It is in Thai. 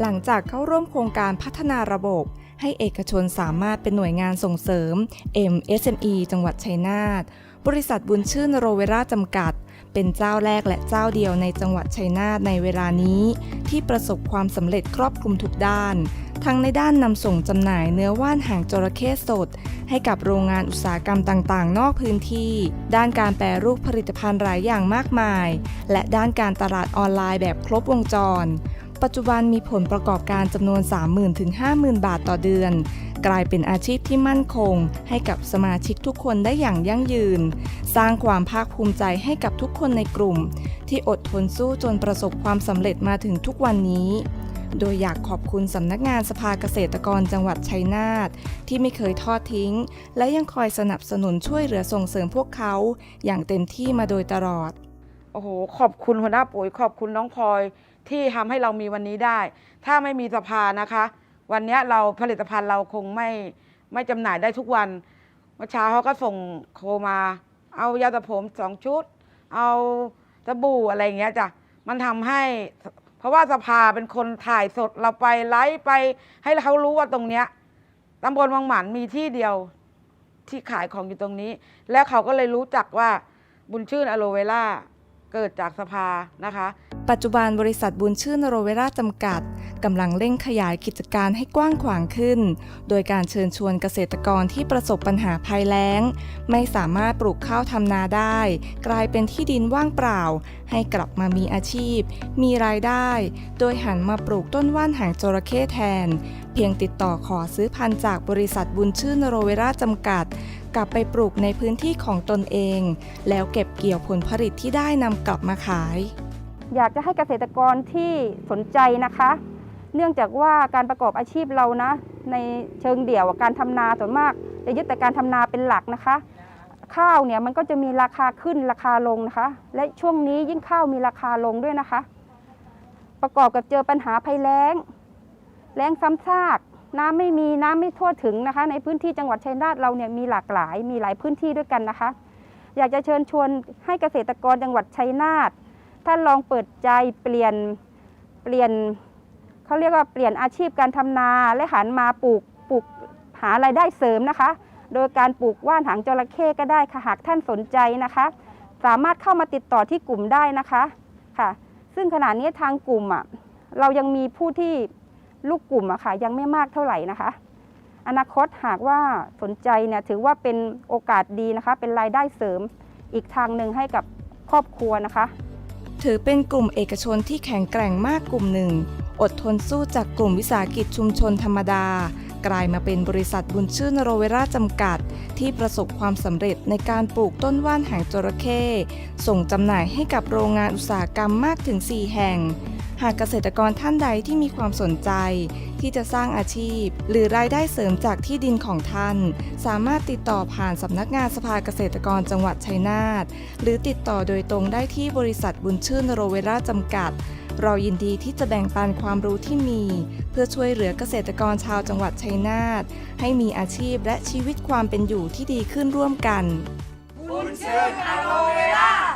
หลังจากเข้าร่วมโครงการพัฒนาระบบ ให้เอกชนสามารถเป็นหน่วยงานส่งเสริม MSME จังหวัดชัยนาท บริษัทบุญชื่นโรเวราจำกัด เป็นเจ้าแรกและเจ้าเดียวในจังหวัดชัยนาทในเวลานี้ ที่ประสบความสำเร็จครอบคลุมทุกด้าน ทั้งในด้านนำส่งจำหน่ายเนื้อว่านหางจระเข้สด ให้กับโรงงานอุตสาหกรรมต่างๆ นอกพื้นที่ ด้านการแปรรูปผลิตภัณฑ์หลายอย่างมากมาย และด้านการตลาดออนไลน์แบบครบวงจร ปัจจุบันมีผลประกอบการจำนวน 30,000 ถึง 50,000 บาทต่อเดือน กลายเป็นอาชีพที่มั่นคง ให้กับสมาชิกทุกคนได้อย่างยั่งยืน สร้างความภาคภูมิใจให้กับทุกคนในกลุ่ม ที่อดทนสู้จนประสบความสำเร็จมาถึงทุกวันนี้โดยอยากขอบคุณสำนักงานสภาเกษตรกรจังหวัดชัยนาทที่ไม่เคยทอดทิ้ง และยังคอยสนับสนุนช่วยเหลือส่งเสริมพวกเขา อย่างเต็มที่มาโดยตลอด โอ้โห ขอบคุณหัวหน้าปุ๋ยขอบคุณน้องพลอย ที่ทำให้เรามีวันนี้ได้ ถ้าไม่มีสภานะคะ วันนี้เราผลิตภัณฑ์เราคงไม่ไม่จำหน่ายได้ทุกวันเมื่อเช้าเขาก็ส่งโคมา เอายาสระผมสองชุด เอาสบู่อะไรอย่างเงี้ยจ้ะมันทำให้ เพราะว่าสภาเป็นคนถ่ายสดเราไปไลฟ์ไป ให้เขารู้ว่าตรงเนี้ยตำบลวังหมันมีที่เดียวที่ขายของอยู่ตรงนี้ แล้วเขาก็เลยรู้จักว่าบุญชื่นอะโลเวล่าเกิดจากสภานะคะ ปัจจุบันบริษัทบุญชื่นโรเวราจำกัดกำลังเร่งขยายกิจการให้กว้างขวางขึ้น โดยการเชิญชวนเกษตรกรที่ประสบปัญหาภัยแล้ง ไม่สามารถปลูกข้าวทำนาได้ กลายเป็นที่ดินว่างเปล่า ให้กลับมามีอาชีพ มีรายได้ โดยหันมาปลูกต้นว่านหางจระเข้แทน เพียงติดต่อขอซื้อพันธุ์จากบริษัทบุญชื่นโรเวราจำกัดกลับไปปลูกในพื้นที่ของตนเอง แล้วเก็บเกี่ยวผลผลิตที่ได้นำกลับมาขาย อยากจะให้เกษตรกรที่สนใจนะคะ เนื่องจากว่าการประกอบอาชีพเรานะ ในเชิงเดี่ยวการทำนาส่วนมาก จะยึดแต่การทำนาเป็นหลักนะคะ ข้าวเนี่ยมันก็จะมีราคาขึ้นราคาลงนะคะ และช่วงนี้ยิ่งข้าวมีราคาลงด้วยนะคะ ประกอบกับเจอปัญหาภัยแล้ง แล้งซ้ำซากน้ำไม่มีน้ำไม่ทั่วถึงนะคะ ในพื้นที่จังหวัดชัยนาทเราเนี่ยมีหลากหลายมีหลายพื้นที่ด้วยกันนะคะ อยากจะเชิญชวนให้เกษตรกรจังหวัดชัยนาท ท่านลองเปิดใจเปลี่ยนเปลี่ยนเขาเรียกว่าเปลี่ยนอาชีพการทำนาและหันมาปลูกปลูกหารายได้เสริมนะคะ โดยการปลูกว่านหางจระเข้ก็ได้ค่ะหากท่านสนใจนะคะ สามารถเข้ามาติดต่อที่กลุ่มได้นะคะค่ะ ซึ่งขณะนี้ทางกลุ่มอะเรายังมีผู้ที่ลูกกลุ่มอะค่ะยังไม่มากเท่าไหร่นะคะ อนาคตหากว่าสนใจเนี่ยถือว่าเป็นโอกาสดีนะคะ เป็นรายได้เสริมอีกทางหนึ่งให้กับครอบครัวนะคะ ถือเป็นกลุ่มเอกชนที่แข็งแกร่งมากกลุ่มหนึ่ง อดทนสู้จากกลุ่มวิสาหกิจชุมชนธรรมดา กลายมาเป็นบริษัทบุญชื่นโรเวราจำกัด ที่ประสบความสำเร็จในการปลูกต้นว่านหางจระเข้ส่งจำหน่ายให้กับโรงงานอุตสาหกรรมมากถึง 4 แห่ง หากเกษตรกรท่านใดที่มีความสนใจ ที่จะสร้างอาชีพ หรือรายได้เสริมจากที่ดินของท่าน สามารถติดต่อผ่านสำนักงานสภาเกษตรกรจังหวัดชัยนาทหรือติดต่อโดยตรงได้ที่บริษัทบุญชื่นโรเวราจำกัด เรายินดีที่จะแบ่งปันความรู้ที่มี เพื่อช่วยเหลือเกษตรกรชาวจังหวัดชัยนาทให้มีอาชีพและชีวิตความเป็นอยู่ที่ดีขึ้นร่วมกันบุญชิญอโลเวล่า